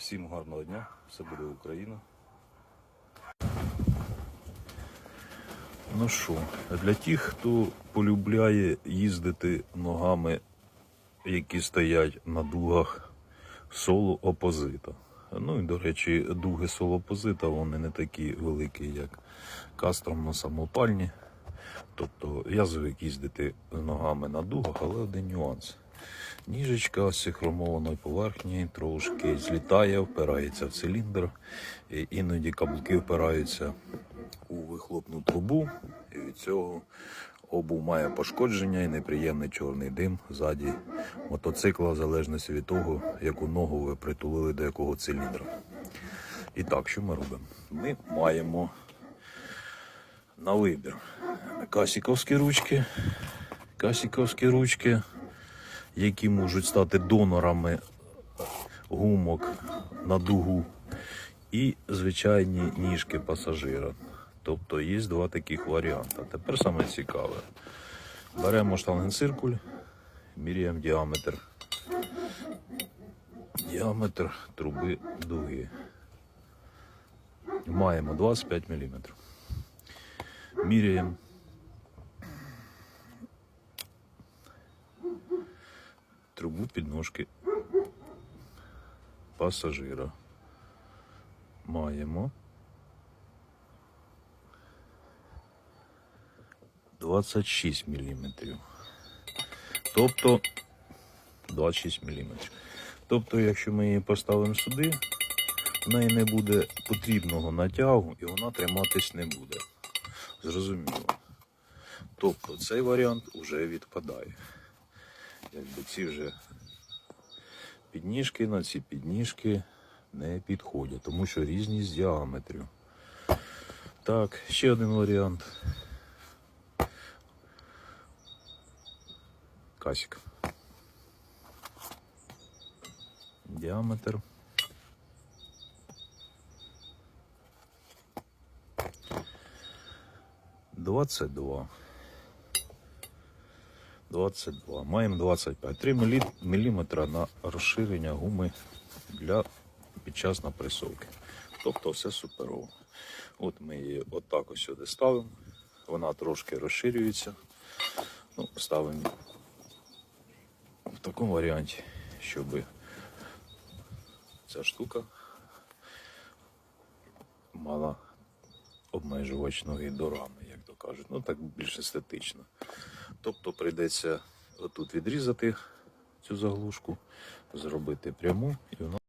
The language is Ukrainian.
Всім гарного дня, все буде Україна. Ну що, для тих, хто полюбляє їздити ногами, які стоять на дугах соло опозита. Ну і, до речі, дуги соло опозита, вони не такі великі, як кастром на самопальні. Тобто я звик їздити ногами на дугах, але один нюанс. Ніжечка з хромованої поверхні трошки злітає, впирається в циліндр, і іноді каблуки впираються у вихлопну трубу, і від цього обув має пошкодження і неприємний чорний дим ззаді мотоцикла, в залежності від того, яку ногу ви притулили до якого циліндра. І так, що ми робимо? Ми маємо на вибір касіковські ручки, касіковські ручки, які можуть стати донорами гумок на дугу, і звичайні ніжки пасажира. Тобто є два таких варіанти. Тепер саме цікаве. Беремо штангенциркуль, міряємо діаметр. Діаметр труби дуги. Маємо 25 мм. Міряємо. Трубу підножки пасажира. Маємо 26 мм. Тобто 26 мм. Тобто, якщо ми її поставимо сюди, в неї не буде потрібного натягу і вона триматись не буде. Зрозуміло. Тобто цей варіант вже відпадає. Якби ці вже підніжки на ці підніжки не підходять, тому що різність діаметрів. Так, ще один варіант. Касік. Діаметр. Двадцять два. 22. Маємо 25. 3 мм на розширення гуми для під час напресовки. Тобто все суперово. От ми її отак ось сюди ставимо. Вона трошки розширюється. Ну, ставимо в такому варіанті, щоб ця штука мала обмежувач ноги дорами, як то кажуть. Ну так більш естетично. Тобто прийдеться отут відрізати цю заглушку, зробити пряму, і вона